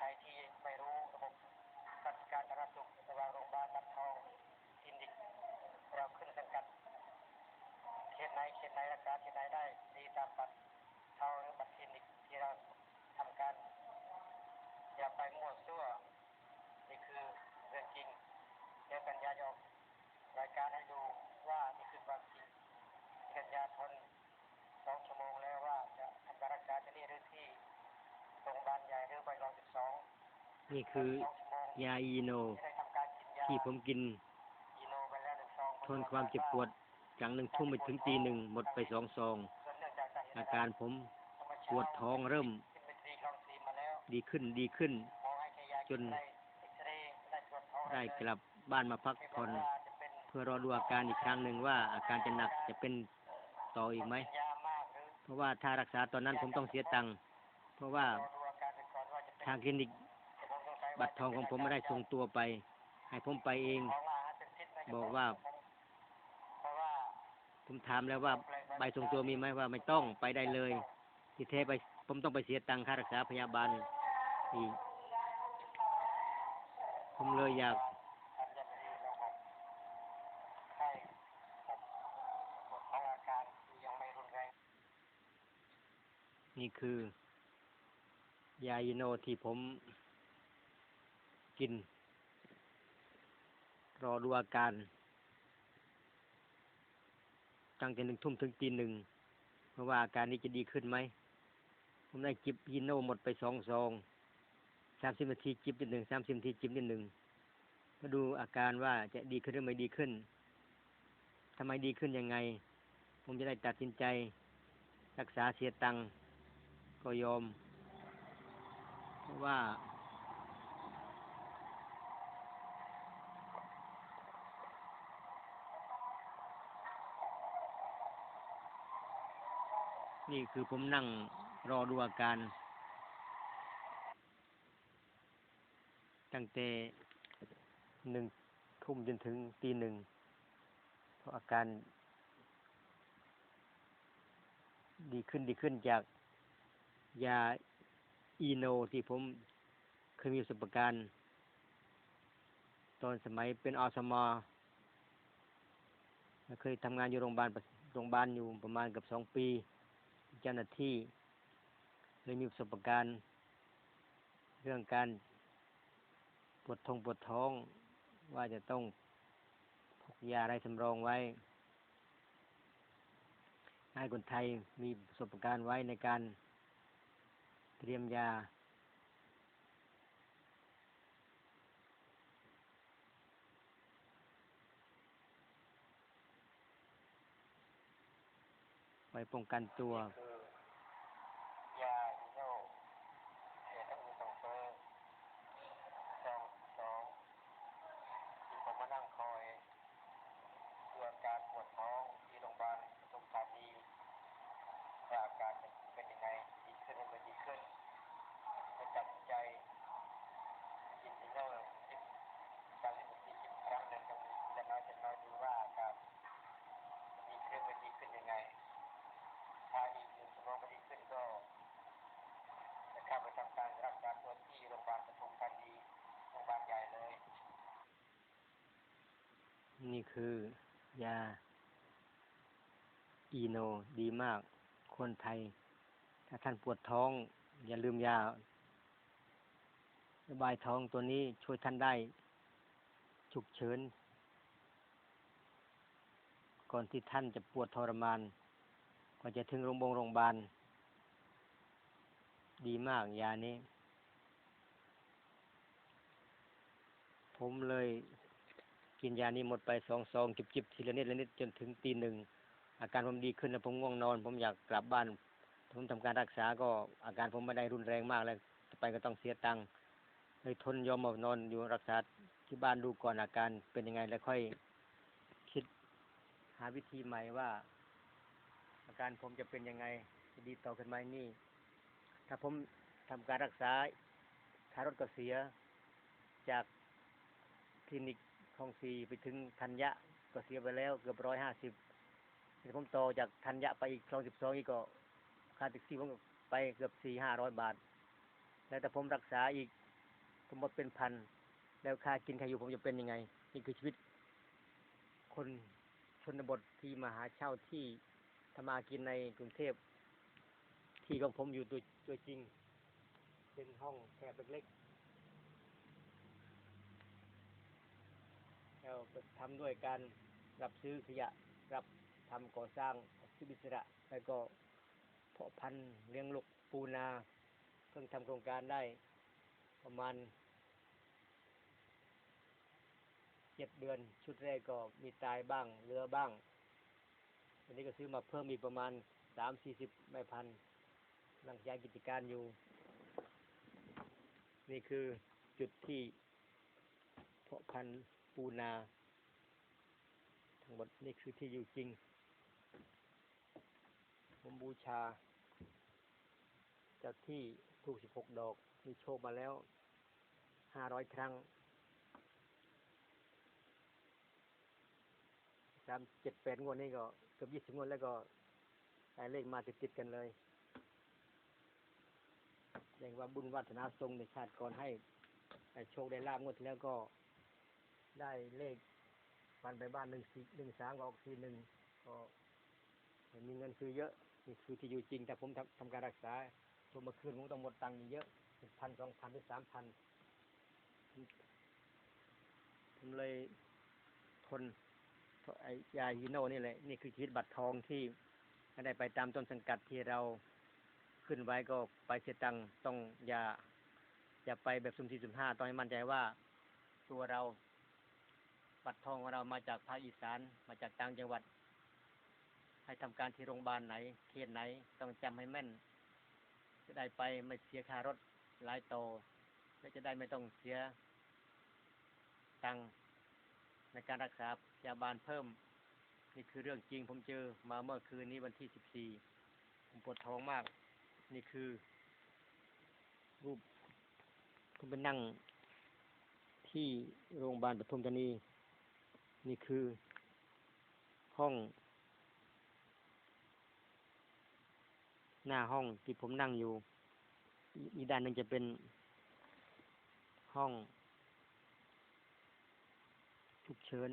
คนไทยที่ไม่รู้ระบบราชการสาธารณสุขระหว่างโรงพยาบาลบัตรทองคลินิกเราขึ้นสังกัดเขตไหนเขตไหนรักษาเขตไหนได้ดีตามบัตรทองหรือบัตรคลินิกที่เราทำการอย่าไปมั่วซั่วนี่คือเรื่องจริงเดี๋ยวกัญญาจะออกรายการให้ดูว่านี่คือความจริงกัญญาทนสองชั่วโมงแล้วว่าจะทำการรักษาที่นี่หรือที่ รงพยาบาลใหญ่หรือไปรองสิบสองนี่คือสองชั่วโมงยาอีโนจะได้ทำการกินยาที่ผมกินอีโนไปแล้วหนึ่งซองทนความเจ็บปวดจากหนึ่งทุ่มไปถึงตีหนึ่งหมดไปสองซองส่วนเนื่องจากสาเหตุอาการผมปวดท้องเริ่มขึ้นไปตรีคลองสีมาแล้วดีขึ้นดีขึ้นหมอให้แค่ยาจนได้เอ็กซเรย์ได้ตรวจท้องได้เลยกลับบ้านมาพักผ่อนเพื่อรอดูอาการอีกครั้งหนึ่งว่า อาการจะหนักจะเป็นต่ออีกไหมยามากหรือเพราะว่าถ้ารักษาตอนนั้นผมต้องเสียตังค์เพราะว่ารอดูอาการไปก่อนว่าจะเป็นทางคลินิก บัตรทองของผมไม่ได้ส่งตัวไป ให้ผมไปเอง บอกว่า ผมถามแล้วว่าใบส่งตัวมีไหมว่าไม่ต้องไปได้เลย ที่แท้ไปผมต้องไปเสียตังค่ารักษาพยาบาลอีกผมเลยอยากอัญมณีนะครับไข้กับขอ ยังไม่รุนแรงนี่คือยาอิโนที่ผมกิน รอดูอาการตั้งแต่หนึ่งทุ่มถึงตีหนึ่งเพราะว่าอาการนี้จะดีขึ้นไหม ผมได้จิบยิโนหมดไปสองซองสามสิบนาทีจิบนิดหนึ่งสามสิบนาทีจิบนิดหนึ่งมาดูอาการว่าจะดีขึ้นหรือไม่ดีขึ้นทำไมดีขึ้นยังไง ผมจะได้ตัดสินใจ รักษาเสียตังก็ยอม ว่านี่คือผมนั่งรอดูอาการ ตั้งแต่หนึ่งทุ่มจนถึงตีหนึ่งเพราะอาการ ดีขึ้นดีขึ้นจากยา อีโนที่ผมเคยมีประสบการณ์ตอนสมัยเป็นอสมเคยทำงานอยู่โรงพยาบาลโรงพยาบาลอยู่ประมาณเกับสองปีเจ้าหน้าที่เลยมีประสบการณ์ เรื่องการปวดท้องปวดท้อง ว่าจะต้องพกยาอะไรสำรองไว้ ให้คนไทยมีประสบการณ์ไว้ในการ เตรียมยา ไว้ป้องกันตัว ยาอีโน่เหตุต้องมีสองเฟอร์สองสองที่ผมมานั่งคอยดูอาการปวดท้องที่โรงพยาบาลปทุมธานีว่าอาการเป็นยังไงดีขึ้นหรือไม่ดีขึ้นไม่ ตัดใจกินอีโน่สิบสามสิบนาทีสิบครั้งหนึ่งจะมีจะน้อยจะน้อยดูว่าการดีขึ้นไม่ดีขึ้นยังไง ถ้าอีกหนึ่งชั่วโมงไม่ดีขึ้นก็จะเข้าไปทำการรักษาตัวที่โรงพยาบาลปทุมธานีโรงพยาบาลใหญ่เลย นี่คือยาอีโนดีมาก คนไทย ถ้าท่านปวดท้อง อย่าลืมยา ระบายทองตัวนี้ช่วยท่านได้ ฉุกเฉิน ก่อนที่ท่านจะปวดทรมาน ก่อนจะถึงโรงพยาบาล ดีมากยานี้ ผมเลยกินยานี้หมดไปสองซองจิบๆทีละนิดละนิดจนถึงตีหนึ่ง อาการผมดีขึ้นแล้วผมง่วงนอน ผมอยากกลับบ้าน ผมทำการรักษาก็อาการผมไม่ได้รุนแรงมากแล้วไปก็ต้องเสียตังค์ เลยทนยอมนอนอยู่รักษาที่บ้านดูก่อนอาการเป็นยังไงแล้วค่อยคิดหาวิธีใหม่ว่า อาการผมจะเป็นยังไงจะดีต่อขึ้นไหมนี่ ถ้าผมทำการรักษาขารถก็เสีย จากคลินิกของสีไปถึงธัญญะก็เสียไปแล้วเกือบร้อยห้าสิบผมต่อจากธัญญะไปอีกคลองสิบสองอีกก็ค่าแท็กซี่ผมไปเกือบสี่ห้าร้อยบาท แล้วแต่ผมรักษาอีก ผมหมดเป็นพัน แล้วค่ากินค่าอยู่ผมจะเป็นยังไง นี่คือชีวิต คนชนบทที่มาหาเช่าที่ทำมากินในกรุงเทพ ที่ของผมอยู่ตัวตัวจริง เป็นห้องแคบเล็กๆแล้วทำด้วยการรับซื้อขยะ รับทำก่อสร้างซื้อบิสระ แล้วก็เพาะพันธุ์เลี้ยงลูกปูนา เพิ่งทำโครงการได้ประมาณ เจ็ดเดือน ชุดแรกก็มีตายบ้างเหลือบ้าง วันนี้ก็ซื้อมาเพิ่มอีกประมาณสามสี่สิบแม่พันธุ์กำลังย้ายกิจการอยู่ นี่คือจุดที่เพาะพันธุ์ปูนา ทั้งหมดนี่คือที่อยู่จริง ผมบูชา จากที่ถูกสิบหกดอก มีโชคมาแล้วห้าร้อยครั้ง สามเจ็ดแปดงวดนี่ก็เกือบยี่สิบงวดแล้วก็ได้เลขมาติดๆกันเลยเรียกว่าบุญวัฒนาทรงในชาติก่อนให้ได้โชคได้ลาบงวดที่แล้วก็ได้เลขฟันไปบ้านหนึ่งสี่หนึ่งสามก็ออกสี่หนึ่งก็มีเงินซื้อเยอะนี่คือที่อยู่จริงแต่ผมทำทำการรักษาตัวเมื่อคืนผมต้องหมดตังค์เยอะพันสองพันหรือสามพันผมเลยทน ไอยาฮีโน่นี่แหละนี่คือชีวิตบัตรทองที่ไม่ได้ไปตามต้นสังกัดที่เราขึ้นไว้ก็ไปเสียตังต้องอย่าอย่าไปแบบสุ่มสี่สุ่มห้าต้องให้มั่นใจว่าตัวเราบัตรทองของเรามาจากภาคอีสานมาจากต่างจังหวัด ให้ทำการที่โรงพยาบาลไหนเขตไหนต้องจำให้แม่น จะได้ไปไม่เสียค่ารถหลายโตและจะได้ไม่ต้องเสียตังค์ การรักษาพยาบาลเพิ่ม นี่คือเรื่องจริงผมเจอมาเมื่อคืนนี้วันที่สิบสี่ผมปวดท้องมาก นี่คือ รูปผมไปนั่ง ที่โรงพยาบาลปทุมธานี นี่คือห้อง หน้าห้องที่ผมนั่งอยู่ อีกด้านหนึ่งจะเป็นห้อง ฉุกเฉิน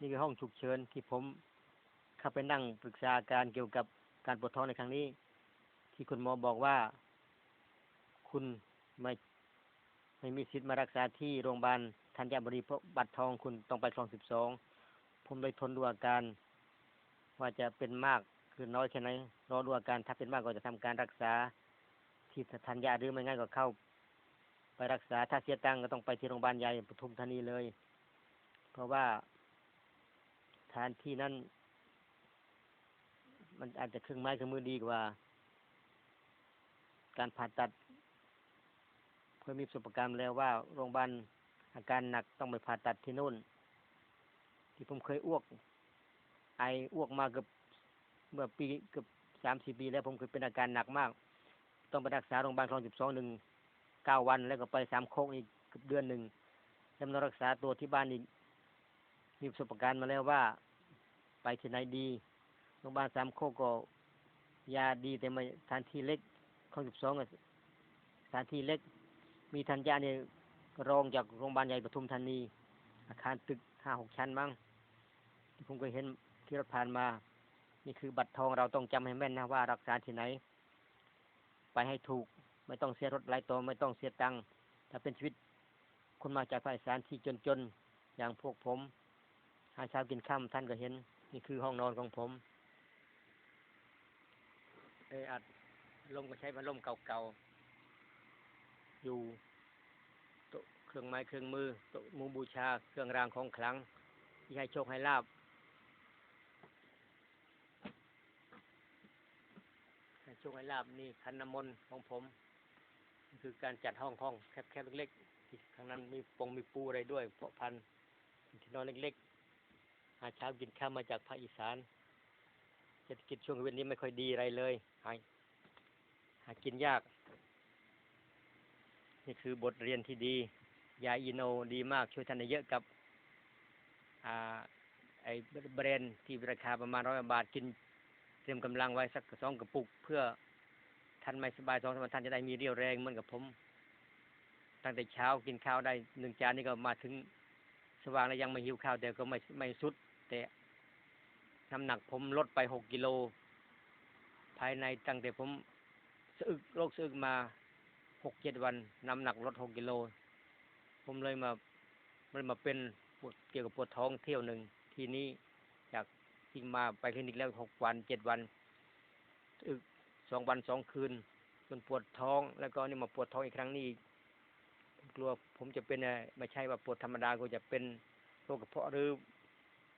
นี่คือห้องฉุกเฉินที่ผมเข้าไปนั่งปรึกษาการเกี่ยวกับการปวดท้องในครั้งนี้ ที่คุณหมอบอกว่า คุณไม่ไม่มีสิทธิ์มารักษาที่โรงพยาบาลธัญบุรีเพราะบัตรทองคุณต้องไปคลองสิบสองผมเลยทนดูอาการ ว่าจะเป็นมากคือน้อยแค่ไหนรอดูอาการถ้าเป็นมากก็จะทำการรักษา ที่ทันยาหรือไม่งั้นก็เข้า ไปรักษาถ้าเสียตังค์ก็ต้องไปที่โรงพยาบาลใหญ่ปทุมธานีเลย เพราะว่าฐานที่นั้น มันอาจจะเครื่องไม้เครื่องมือดีกว่า การผ่าตัดเคยมีประสบการณ์แล้วว่าโรงพยาบาลอาการหนักต้องไปผ่าตัดที่นู่น ที่ผมเคยอ้วก ไออ้วกมาเกือบเมื่อปีเกือบสามสี่ปีแล้วผมเคยเป็นอาการหนักมาก ต้องไปรักษาโรงพยาบาลคลองสิบสองหนึ่งเก้าวันแล้วก็ไปสามโคกอีกเกือบเดือนหนึ่งแล้วมารักษาตัวที่บ้านอีก มีประสบการณ์มาแล้วว่า ไปที่ไหนดีโรงพยาบาลสามโคกก็ยาดีแต่ม่สถานที่เล็กคลอสิบสองสถานที่เล็ก มีทันยาเนี่ยรองจากโรงพยาบาลใหญ่ปทุมธานี อาคารตึกห้าหกชั้นมั้งผมเคยเห็นที่รถผ่านมา นี่คือบัตรทองเราต้องจำให้แม่นนะว่ารักษาที่ไหน ไปให้ถูก ไม่ต้องเสียรถหลายตัวไม่ต้องเสียตังค์ถ้าเป็นชีวิตคนมาจากภาคอีสานที่จนๆ อย่างพวกผม หาเช้ากินค่ำท่านก็เห็น นี่คือห้องนอนของผม เอออัดลมก็ใช้พัดลมเก่าๆ อยู่โต๊ะเครื่องไม้เครื่องมือโต๊ะมุงบูชา เครื่องรางของขลังที่ให้โชคให้ลาบให้โชคให้ลาบนี่คันน้ำมนต์ของผมคือการจัดห้องห้องแคบๆเล็กๆที่ข้างนั้นมีปงมีปูอะไรด้วยเพาะพันธุ์ที่นอนเล็กๆ หาเช้ากินข้าวมาจากภาคอีสานเศรษฐกิจช่วงเว้นนี้ไม่ค่อยดีอะไรเลยหาหากินยาก นี่คือบทเรียนที่ดี ยาอีโนดีมากช่วยท่านได้เยอะกับอ่าไอ้แบรนด์ที่ราคาประมาณร้อยบาทกินเตรียมกำลังไว้สักสองกระปุก เพื่อท่านไม่สบายสองสามท่านจะได้มีเรี่ยวแรงเหมือนกับผม ตั้งแต่เช้ากินข้าวได้หนึ่งจานนี่ก็มาถึงสว่างแล้วยังไม่หิวข้าวแต่ก็ไม่ไม่สุด แต่น้ำหนักผมลดไปหกกิโล ภายในตั้งแต่ผมสึกโรคสึกมาหกเจ็ดวันน้ำหนักลดหกกิโล ผมเลยมาเลยมาเป็นปวดเกี่ยวกับปวดท้องเที่ยวหนึ่งทีนี้จากที่มาไปคลินิกแล้วหกวันเจ็ดวันอึกสองวันสองคืนจนปวดท้อง แล้วก็นี่มาปวดท้องอีกครั้งนี้กลัวผมจะเป็นอะไรไม่ใช่ว่าปวดธรรมดาก็จะเป็นโรคกระเพาะหรือ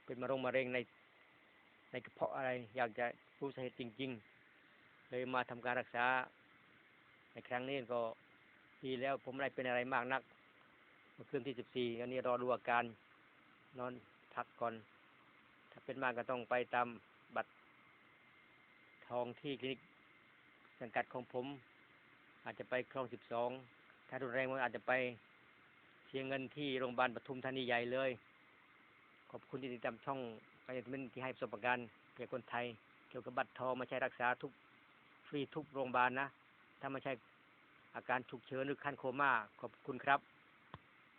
เป็นมะเร็งมะเร็งในในกระเพาะอะไร อยากจะรู้สาเหตุจริง ๆ เลยมาทำการรักษา ในครั้งนี้ก็ดีแล้วผมไม่ได้เป็นอะไรมากนักเมื่อคืนที่สิบสี่อันนี้รอดูอาการ นอนพักก่อน ถ้าเป็นมากก็ต้องไปตามบัตรทองที่คลินิกสังกัดของผม อาจจะไปคลองสิบสองถ้ารุนแรงมันอาจจะไปเสียงเงินที่โรงพยาบาลปทุมธานีใหญ่เลย ขอบคุณที่ติดตามช่องไปเป็นที่ให้ประสบการณ์แก่คนไทย เกี่ยวกับบัตรทองมาใช้รักษาทุกฟรีทุกโรงพยาบาลนะ ถ้าไม่ใช่อาการฉุกเฉินหรือขั้นโคม่าขอบคุณครับ